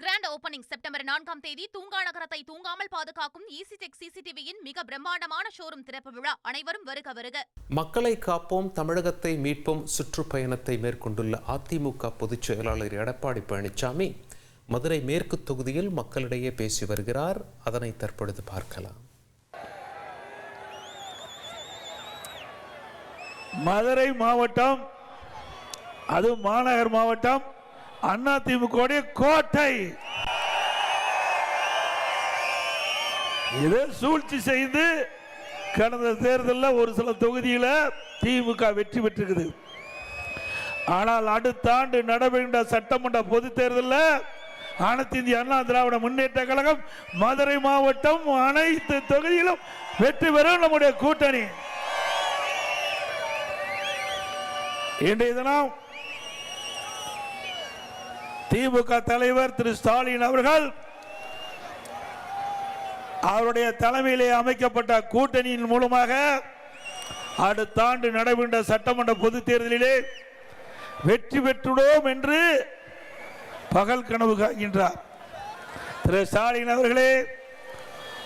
Grand opening September நான்காம் தேதி தூங்கா நகரத்தை தூங்காமல் பாதுகாக்கும் ஈசிடெக் சிசிடிவியின் மிக பிரம்மாண்டமான ஷோரூம் திறப்பு விழா அனைவரும் வருக வருக. மக்களை காப்போம் தமிழகத்தை மீட்போம் சுற்றுப்பயணத்தை மேற்கொண்டுள்ள அதிமுக பொதுச் செயலாளர் எடப்பாடி பழனிசாமி மதுரை மேற்கு தொகுதியில் மக்களிடையே பேசி வருகிறார். அதனை தற்பொழுது பார்க்கலாம். மதுரை மாவட்டம் அது மாநகர் மாவட்டம் அண்ணா திமுக கோட்டை. இதை சூழ்ச்சி செய்து கடந்த தேர்தலில் ஒரு சில தொகுதியில் திமுக வெற்றி பெற்றிருக்குது. ஆனால் அடுத்த ஆண்டு நடைபெறுகின்ற சட்டமன்ற பொது தேர்தலில் அனைத்து இந்திய அண்ணா திராவிட முன்னேற்ற கழகம் மதுரை மாவட்டம் அனைத்து தொகுதியிலும் வெற்றி பெறும் நம்முடைய கூட்டணி. இன்றைய தினம் திமுக தலைவர் திரு ஸ்டாலின் அவர்கள் அவருடைய தலைமையிலே அமைக்கப்பட்ட கூட்டணியின் மூலமாக அடுத்த ஆண்டு நடைபெற்ற சட்டமன்ற பொதுத் தேர்தலிலே வெற்றி பெற்றுள்ளோம் என்று பகல் கனவு காண்கின்றார் திரு ஸ்டாலின் அவர்களே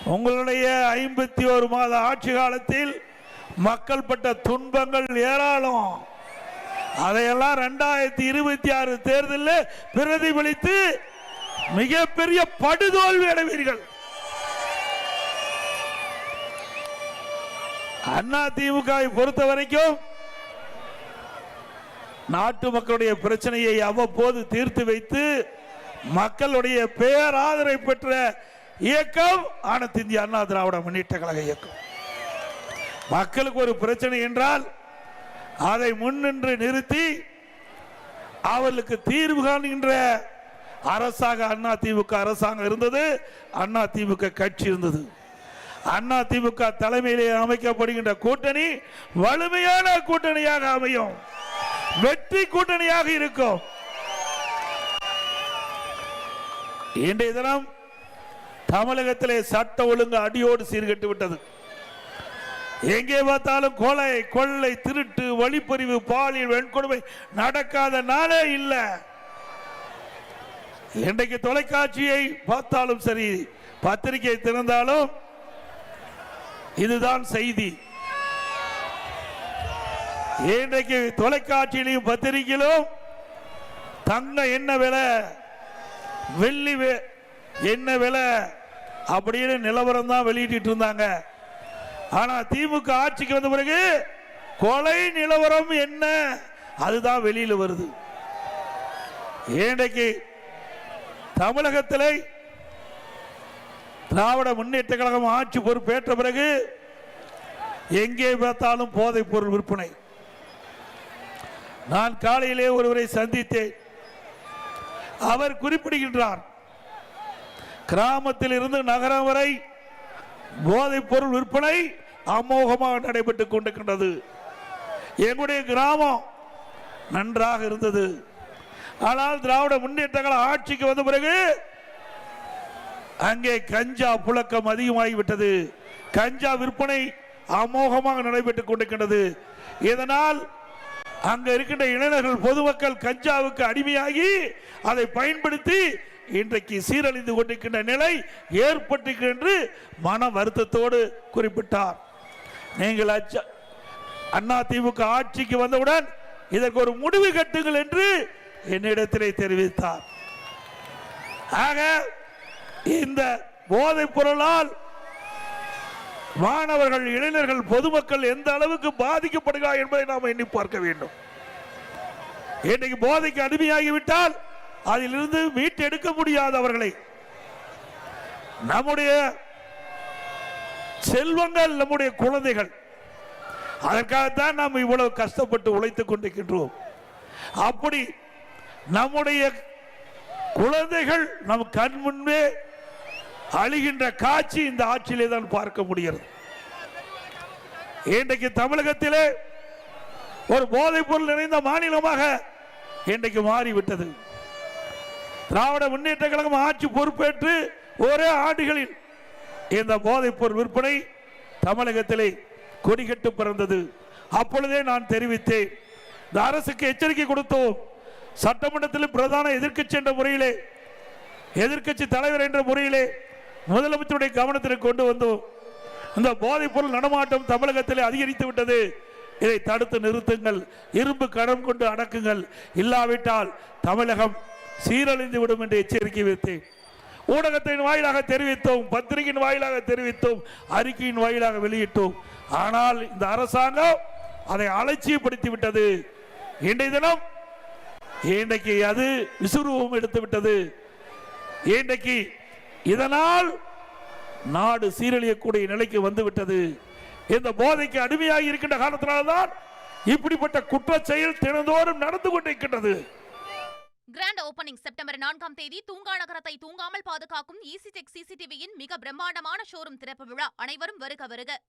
உங்களுடைய ஐம்பத்தி ஒரு மாத ஆட்சி காலத்தில் மக்கள் பட்ட துன்பங்கள் ஏராளம். அதையெல்லாம் ரெண்டாயிரத்தி இருபத்தி ஆறு தேர்தலில் பிரதிபலித்து மிகப்பெரிய படுதோல்வி அடைவீர்கள். அண்ணா திமுகவை பொறுத்த வரைக்கும் நாட்டு மக்களுடைய பிரச்சனையை அவ்வப்போது தீர்த்து வைத்து மக்களுடைய பேராதரவை பெற்ற இயக்கம் அனைத்து இந்திய அண்ணா திராவிட முன்னேற்ற கழக இயக்கம். மக்களுக்கு ஒரு பிரச்சனை என்றால் அதை முன்னின்று நிறுத்தி அவர்களுக்கு தீர்வு காண்கின்ற அரசாக அண்ணா திமுக அரசாங்கம் இருந்தது. அண்ணா திமுக கட்சி இருந்தது. அண்ணா திமுக தலைமையிலே அமைக்கப்படுகின்ற கூட்டணி வலிமையான கூட்டணியாக அமையும். வெற்றி கூட்டணியாக இருக்கும். இன்றைய தினம் தமிழகத்திலே சட்ட ஒழுங்கு அடியோடு சீர்கெட்டு விட்டது. எங்கே பார்த்தாலும் கொலை கொள்ளை திருட்டு வழிப்பறிவு பாலியல் வெண்கொடுமை நடக்காத நாளே இல்லை. இன்றைக்கு தொலைக்காட்சியை பார்த்தாலும் சரி பத்திரிகை திறந்தாலும் இதுதான் செய்தி. இன்றைக்கு தொலைக்காட்சியிலையும் பத்திரிகையிலும் தங்க என்ன விலை வெள்ளி என்ன விலை அப்படின்னு நிலவரம் தான் வெளியிட்டு இருந்தாங்க. ஆனா திமுக ஆட்சிக்கு வந்த பிறகு கொலை நிலவரம் என்ன? அதுதான் வெளியில வருது. இன்றைக்கு தமிழகத்தில் திராவிட முன்னேற்ற கழகம் ஆட்சி பொறுப்பேற்ற பிறகு எங்கே பார்த்தாலும் போதைப் பொருள் விற்பனை. நான் காலையிலே ஒருவரை சந்தித்தேன். அவர் குறிப்பிடுகின்றார் கிராமத்தில் இருந்து நகரம் வரை போதைப் பொருள் விற்பனை அமோகமாக நடைபெற்றுக் கொண்டிருக்கின்றது. எங்களுடைய கிராமம் நன்றாக இருந்தது. ஆனால் திராவிட முன்னேற்றங்கள் ஆட்சிக்கு வந்த பிறகு அங்கே கஞ்சா புழக்கம் அதிகமாகிவிட்டது கஞ்சா விற்பனை அமோகமாக நடைபெற்றுக் கொண்டிருக்கின்றது. இதனால் அங்க இருக்கின்ற இளைஞர்கள் பொதுமக்கள் கஞ்சாவுக்கு அடிமையாகி அதை பயன்படுத்தி இன்றைக்கு சீரழிந்து கொண்டிருக்கின்ற நிலை ஏற்பட்டிருக்கிறது என்று மன வருத்தத்தோடு குறிப்பிட்டார். நீங்கள் அண்ணா திமுக ஆட்சிக்கு வந்தவுடன் இதற்கு ஒரு முடிவு கட்டுங்கள் என்று என்னிடத்திலே தெரிவித்தார். ஆக இந்த போதைப் பொருளால் மாணவர்கள் இளைஞர்கள் பொதுமக்கள் எந்த அளவுக்கு பாதிக்கப்படுகிறார் என்பதை நாம் எண்ணி பார்க்க வேண்டும். இன்னைக்கு போதைக்கு அடிமையாகிவிட்டால் அதிலிருந்து மீட்டெடுக்க முடியாது அவர்களை நம்முடைய செல்வங்கள் நம்முடைய குழந்தைகள். அதற்காகத்தான் நாம் இவ்வளவு கஷ்டப்பட்டு உழைத்துக் கொண்டிருக்கின்றோம். அப்படி நம்முடைய குழந்தைகள் நம் கண் முன்பே அழிகின்ற காட்சி இந்த ஆட்சியிலே தான் பார்க்க முடிகிறது. இன்றைக்கு தமிழகத்திலே ஒரு போதைப் பொருள் நிறைந்த மாநிலமாக இன்றைக்கு மாறிவிட்டது. திராவிட முன்னேற்ற கழகம் ஆட்சி பொறுப்பேற்று ஒரே ஆண்டுகளில் இந்த போதைப்பொருள் விற்பனை தமிழகத்திலே கொடிகட்டு பிறந்தது. அப்பொழுதே நான் தெரிவித்தேன். இந்த அரசுக்கு எச்சரிக்கை கொடுத்தோம். சட்டமன்றத்தில் பிரதான எதிர்க்கட்சி என்ற முறையிலே எதிர்க்கட்சி தலைவர் என்ற முறையிலே முதலமைச்சருடைய கவனத்திற்கு கொண்டு வந்தோம். இந்த போதைப்பொருள் நடமாட்டம் தமிழகத்திலே அதிகரித்து விட்டது. இதை தடுத்து நிறுத்துங்கள். இரும்பு கடம் கொண்டு அடக்குங்கள். இல்லாவிட்டால் தமிழகம் சீரழிந்து விடும் என்று எச்சரிக்கை வைத்தேன் ஊடகத்தின் வாயிலாக தெரிவித்தோம் பத்திரிகையின் வாயிலாக தெரிவித்தோம் அறிக்கையின் வாயிலாக வெளியிட்டோம். ஆனால் இந்த அரசாங்கம் அதை அலட்சியப்படுத்தி விட்டது இன்றைய தினம் இன்றைக்கு அது விசுரூபம் எடுத்து விட்டது இன்றைக்கு இதனால் நாடு சீரழியக்கூடிய நிலைக்கு வந்துவிட்டது. இந்த போதைக்கு அடிமையாக இருக்கின்ற காலத்தினால்தான் இப்படிப்பட்ட குற்ற செயல் தினந்தோறும் நடந்து கொண்டிருக்கின்றது. கிராண்ட் ஓபனிங் செப்டம்பர் நான்காம் தேதி தூங்கா நகரத்தை தூங்காமல் பாதுகாக்கும் இசிடெக் சிசிடிவியின் மிக பிரம்மாண்டமான ஷோரூம் திறப்பு விழா. அனைவரும் வருக வருக.